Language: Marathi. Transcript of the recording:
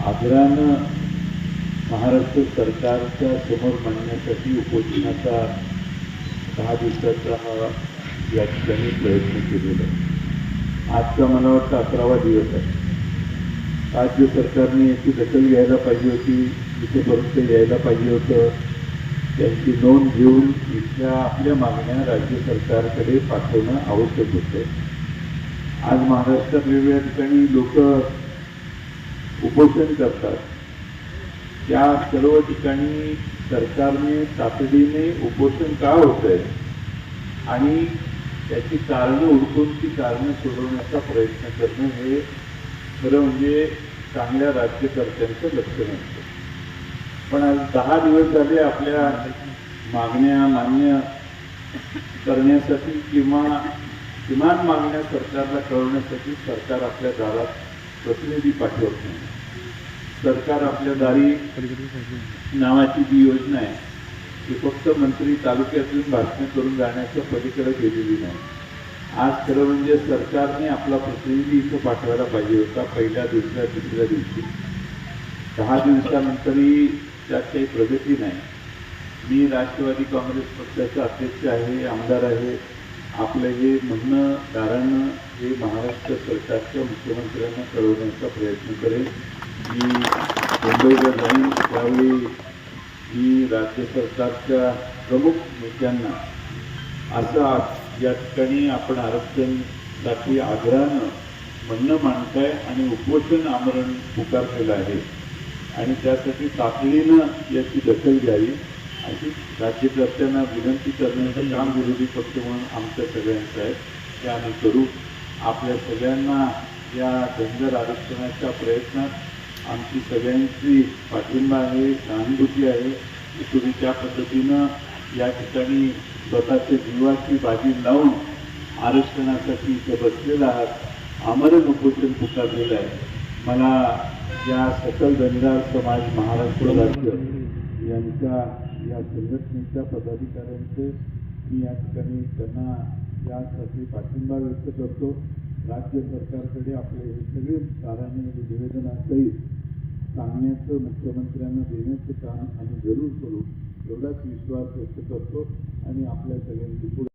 आग्रहानं महाराष्ट्र सरकारच्या समोर मांडण्यासाठी उपोषणाचा दहा दिवसाचा हा या ठिकाणी प्रयत्न केलेला आहे. आजचा मला वाटतं अकरावा दिवस आहे. राज्य सरकारने याची दखल घ्यायला पाहिजे होती इथेपर्यंत यायला पाहिजे होतं. त्यांची नोंद घेऊन इथल्या आपल्या मागण्या राज्य सरकारकडे पाठवणं आवश्यक होतं. आज महाराष्ट्रात वेगवेगळ्या ठिकाणी लोक उपोषण करतात. त्या सर्व ठिकाणी सरकारने तातडीने उपोषण का होत आहे आणि त्याची कारणं उडकून ती कारणं सोडवण्याचा प्रयत्न करणं हे खरं म्हणजे चांगल्या राज्यकर्त्यांचं लक्षण असतं पण आज दहा दिवस झाले आपल्या मागण्या मान्य करण्यासाठी किंवा किमान मागण्या सरकारला कळवण्यासाठी सरकार आपल्या दारात प्रतिनिधी पाठवत नाही. सरकार आपल्या दारी नावाची जी योजना आहे ती फक्त मंत्री तालुक्यातून भाषण करून जाण्याच्या पलीकडे गेलेली नाही. आज खरं म्हणजे सरकारने आपला प्रतिनिधी इथं पाठवायला पाहिजे होता पहिल्या दुसऱ्या तिसऱ्या दिवशी. दहा दिवसानंतरही त्यात काही प्रगती नाही. मी राष्ट्रवादी काँग्रेस पक्षाचा अध्यक्ष आहे आमदार आहे. आपलं हे म्हणणं दारानं हे महाराष्ट्र सरकारच्या मुख्यमंत्र्यांना कळवण्याचा प्रयत्न करेल. मी मुंबईवर जाईन त्यावेळी मी राज्य सरकारच्या प्रमुख नेत्यांना असं आज या ठिकाणी आपण आरक्षणसाठी आग्रहानं म्हणणं मांडताय आणि उपोषण आमरण पुकारलेलं आहे. आणि त्यासाठी तातडीनं याची दखल घ्यावी अशी राज्यकर्त्यांना विनंती करण्याचं काम विरोधी पक्ष म्हणून आमच्या सगळ्यांचं आहे. ते आम्ही करू आपल्या सगळ्यांना या धनगर आरक्षणाच्या प्रयत्नात आमची सगळ्यांची पाठिंबा आहे सहानुभूती आहे की तुम्ही त्या पद्धतीनं या ठिकाणी स्वतःच्या जीवाची बाजी लावून आरक्षणासाठी इथं बसलेला आहात. आमरण उपोषण पुकारलेलं आहे. मला या सकल धनदार समाज महाराष्ट्र राज्य यांच्या या संघटनेच्या पदाधिकाऱ्यांचे मी या ठिकाणी त्यांना यासाठी पाठिंबा व्यक्त करतो. राज्य सरकारकडे आपले हे सगळे ताराने निवेदनासहित सांगण्याचं मुख्यमंत्र्यांना देण्याचं काम आम्ही जरूर करू एवढाच विश्वास व्यक्त करतो आणि आपल्या सगळ्यांची पुढे